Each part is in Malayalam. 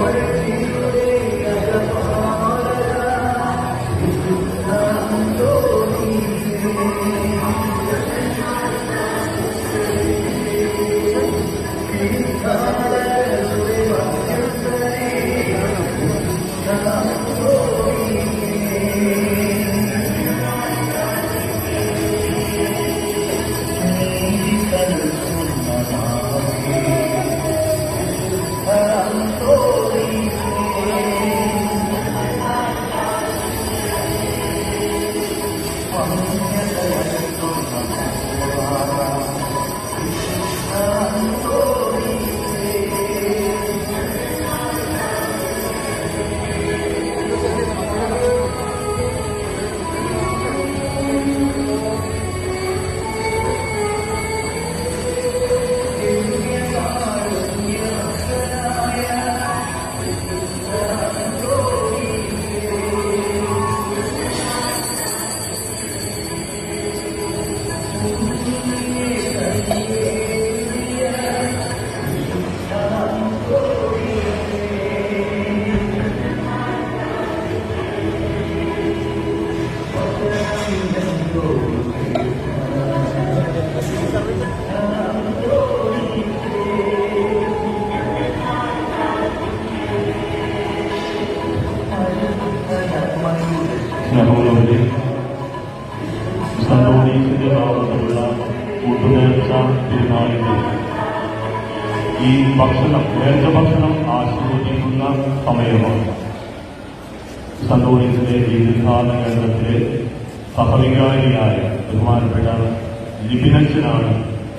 away. ഈ ഭക്ഷണം നേർച്ച ഭക്ഷണം ആസ്വദിക്കുന്ന സമയമാണ്. സന്തോഷത്തിലെ ഈ തീർത്ഥാടന കേന്ദ്രത്തിലെ സഹവികാരിയായ ബഹുമാനപ്പെട്ട ലിബിനച്ചനാണ്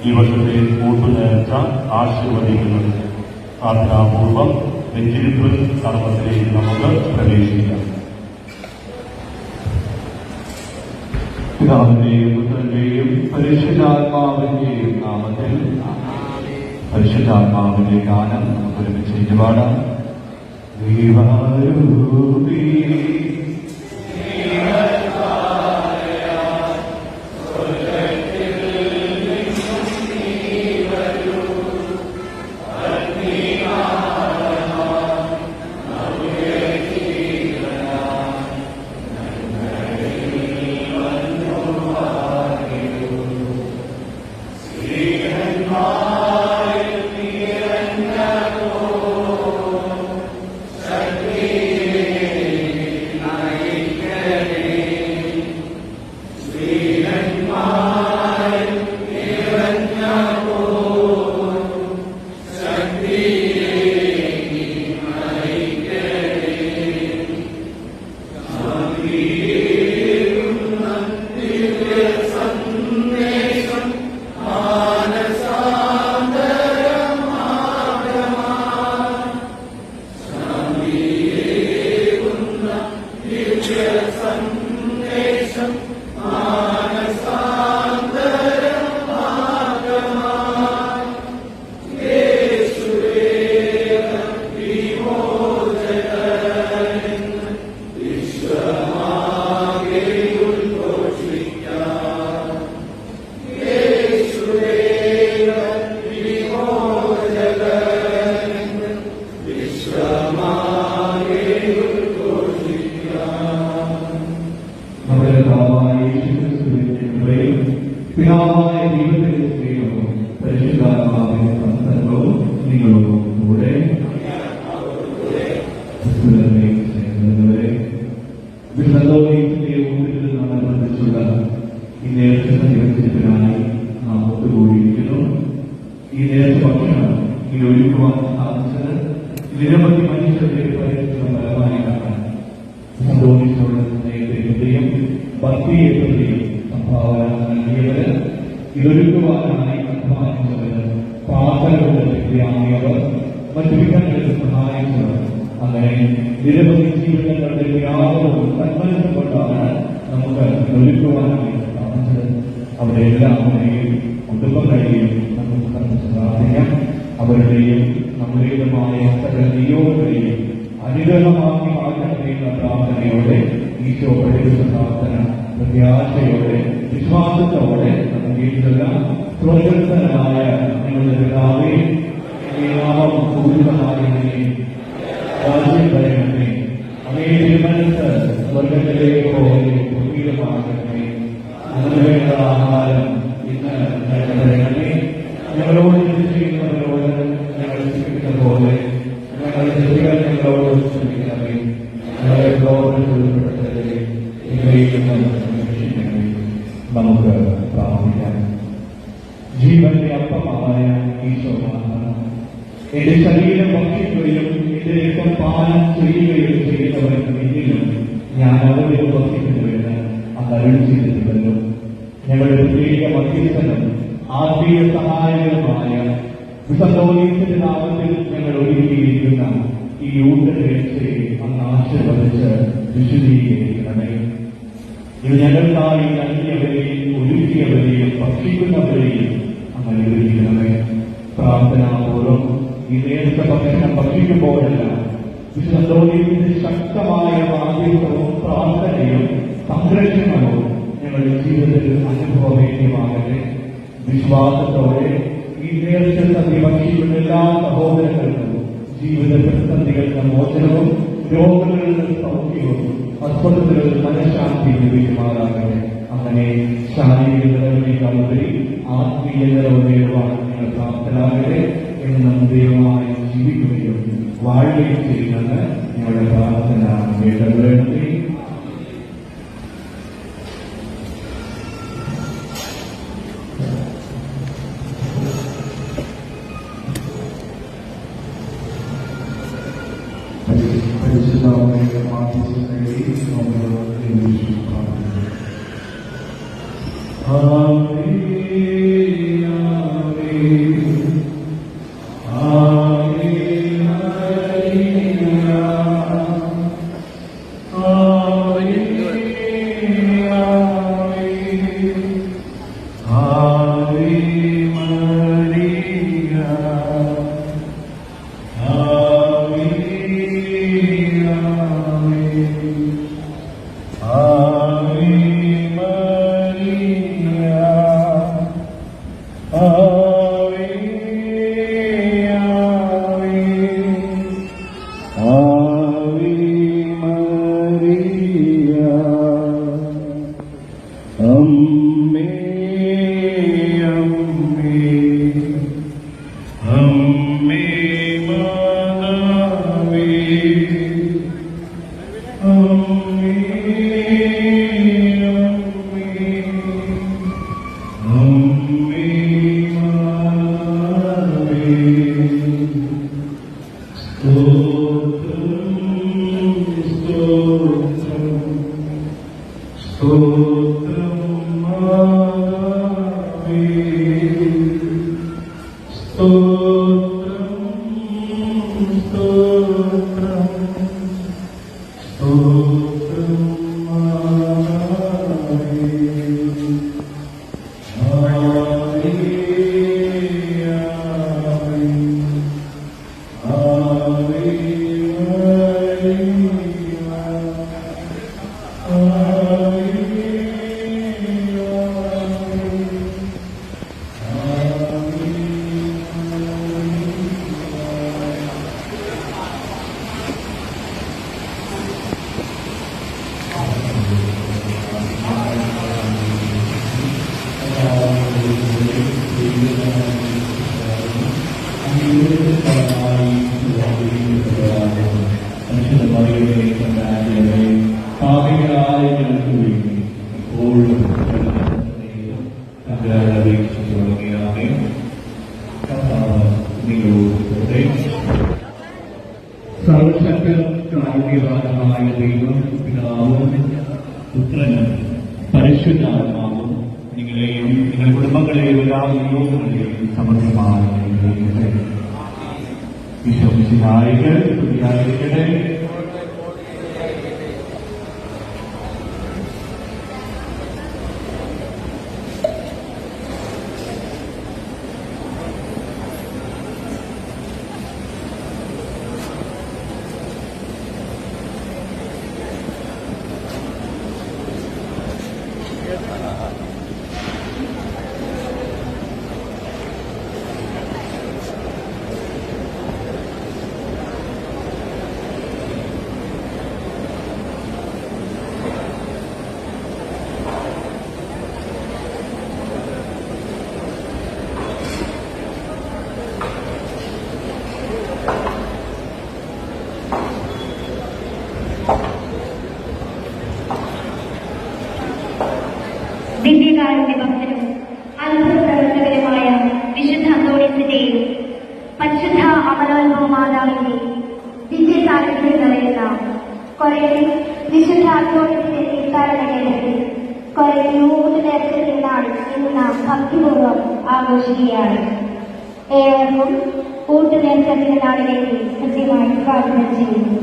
ഈ വർഷത്തെ കൂട്ടുനേർച്ച ആശീർവദിക്കുന്നത്. പ്രാർത്ഥനാപൂർവം നെഞ്ചിരിപ്പ് കർമ്മത്തിലേക്ക് നമുക്ക് പ്രവേശിക്കാം. പിതാവിന്റെയും പുത്രന്റെയും പരിശുദ്ധാത്മാവിന്റെയും നാമത്തിൽ പരിശുദ്ധാത്മാവിന്റെ ഗാനം ഒരുമിച്ച് ഇരുപാടാം. ദൈവാരൂപി പിതാവായ ദൈവത്തിന്റെ സ്നേഹവും പരിശുദ്ധാത്മാവിന്റെ നിങ്ങളോടും കൂടെ. നമ്മനുബന്ധിച്ചുള്ള ഈ നേരത്തെ നിരത്തിനായി നാം ഒത്തുകൂടിയിരിക്കുന്നു. ഈ നേരത്തെ ഭക്ഷണം ഈ ഒരുക്കുവാൻ സാധിച്ചത് നിരവധി മനുഷ്യരുടെ പരിശ്രമം ഫലമായി കാണാൻ സന്തോഷിച്ചുള്ള സ്നേഹത്തെയും ഭക്തിയെ പ്രതിയും നൽകിയവര് ഇതൊരുക്കുവാനായി അധ്വാനിച്ചവര് മറ്റു വിധങ്ങളിൽ സഹായിച്ചവർ അങ്ങനെ നിരവധി ജീവിതങ്ങളുടെ ത്യാഗവും സന്മനസ്സും കൊണ്ടാണ് നമുക്ക് ഒരുക്കുവാനായി സാധിച്ചത്. അവിടെ എല്ലാവരെയും കുടുംബങ്ങളെയും നമുക്ക് കണ്ടിച്ച് പ്രാർത്ഥിക്കാം അവരുടെയും നമ്മുടേതുമായ സകല നിയോഗങ്ങളെയും അനുഗ്രഹമാക്കി മാറ്റണമേ എന്ന പ്രാർത്ഥനയോടെ ഈശോ പഠിക്കുന്ന പ്രാർത്ഥന நம்முடைய ஆசையோடு விசுவாசத்தோடு நமக்கு இருந்ததால் சுவர்க்கத்தராய எங்களுக்காகவே நாமம் கூறுவதாகவே ராஜ்யபயமே அதே திருமணத்த சுவர்க்கத்திலே போய் ஆகாரம் ശരീരം ഭക്ഷിക്കുകയും എന്റെ പാനം ചെയ്യുകയും ചെയ്യുന്നവർക്ക് ഞാൻ അവരെ ഭക്ഷിക്കുന്നുവെന്ന് അത് അരുൾ ഞങ്ങളുടെ പ്രത്യേക മധ്യസ്ഥനും ആത്മീയ സഹായകരമായ വിസന്തോലീസിന്റെ നാമത്തിൽ ഞങ്ങൾ ഒരുക്കിയിരിക്കുന്ന ഈ ഊട്ടരക്ഷയെ അങ്ങ് ആശീർവദിച്ച് വിശദീകരിക്കണമേ ഇത് ഞങ്ങൾക്കായി നൽകിയവരെയും ഒരുക്കിയവരെയും ഭക്ഷിക്കുന്നവരെയും അങ്ങ് അനുഗ്രഹിക്കണമേ. പ്രാർത്ഥനാപൂർവം ഈ നേരത്തെ ഭക്ഷണം ഭക്ഷിക്കുമ്പോഴെല്ലാം വിശുദ്ധോലിന്റെ ശക്തമായ ആദ്യവും പ്രാർത്ഥനയും സംരക്ഷണവും ഞങ്ങളുടെ ജീവിതത്തിൽ അനുഭവവേദ്യമാകട്ടെ. വിശ്വാസത്തോടെ ഈ നേർച്ചി ഭക്ഷിക്കുന്ന എല്ലാ സഹോദരങ്ങൾക്കും ജീവിത പ്രതിസന്ധികളുടെ മോചനവും രോഗങ്ങളുടെ സൗഖ്യവും അസ്വസ്ഥതകളിൽ മനഃശാന്തി ലഭിക്കുമാറാകട്ടെ. അങ്ങനെ ശാരീരിക നിലവിലേക്കാളുപരി ആത്മീയ നിലവ് നേടുവാൻ നിങ്ങൾ പ്രാപ്തരാകട്ടെ. എന്ന് നാം ദൈവമായി ജീവിക്കുകയും വാഴുകയും ചെയ്യുന്നത് ഞങ്ങളുടെ പ്രാർത്ഥന കേട്ടവരുടെ പരിശുദ്ധമായ Oh. സർവശക്തനായ ദൈവം പിതാവും പുത്രനും പരിശുദ്ധാത്മാവും നിങ്ങളെയും നിങ്ങളുടെ കുടുംബങ്ങളെയും എല്ലാ നിയോഗങ്ങളെയും സമൃദ്ധമായി അനുഗ്രഹിക്കട്ടെ. വിശ്വസിച്ചായിട്ട് സ്തുതിയായിരിക്കട്ടെ കൊരയിൽ വിശുദ്ധാത്മോയത്തിന്റെ തീർത്ഥാടന കേന്ദ്രത്തിൽ കൊരയിൽ മൂന്ന് നേരത്തിൽ നിന്നാണ് ഇന്ന് നാം ഭക്തിപൂർവം ആഘോഷിക്കുകയാണ്. ഏവർക്കും കൂട്ടുനേരത്തെ തിരുനാളിലേക്ക് കൃത്യമായി സ്വാഗതം ചെയ്യുന്നു.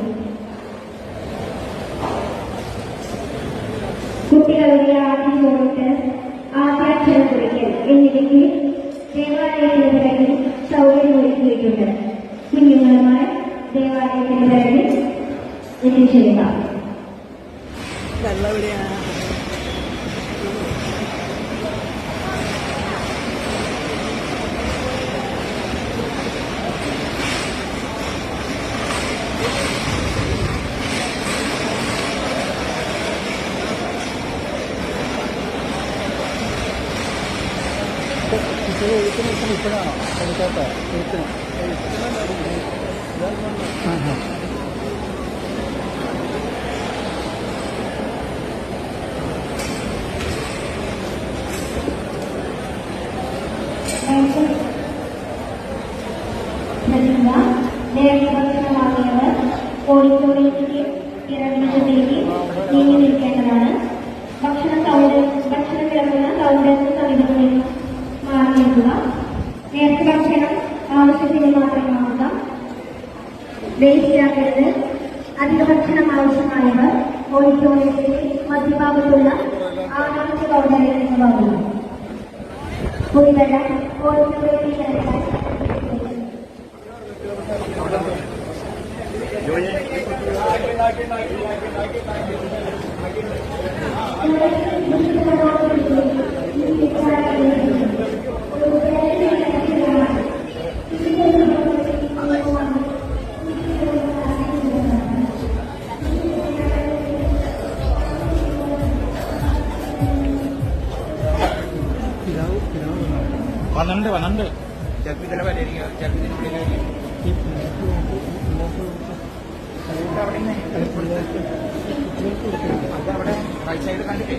കുട്ടികളുടെ ആദ്യം ആദ്യാക്ഷരം കുറിക്കൽ എന്നിവയ്ക്ക് ദേവാലയത്തിന് പിറകിൽ സൗകര്യം Em thì bảo Là lâu đi à? ఇక్కడ ఇక్కడ ఇక్కడ ఇక్కడ ഓഡിറ്റോറിയത്തിലേക്ക് ഇറങ്ങുന്നതിലേക്ക് നീങ്ങി നിൽക്കേണ്ടതാണ്. വന്നിട്ടുണ്ട് വന്നിട്ടുണ്ട് ചിലപ്പോൾ ഇതിലെ പരിഹരിക്കുക ചിലപ്പോൾ ഇതിന് പരിഹരിക്കുക അതവിടെ റൈറ്റ് സൈഡ് കണ്ടിട്ടേ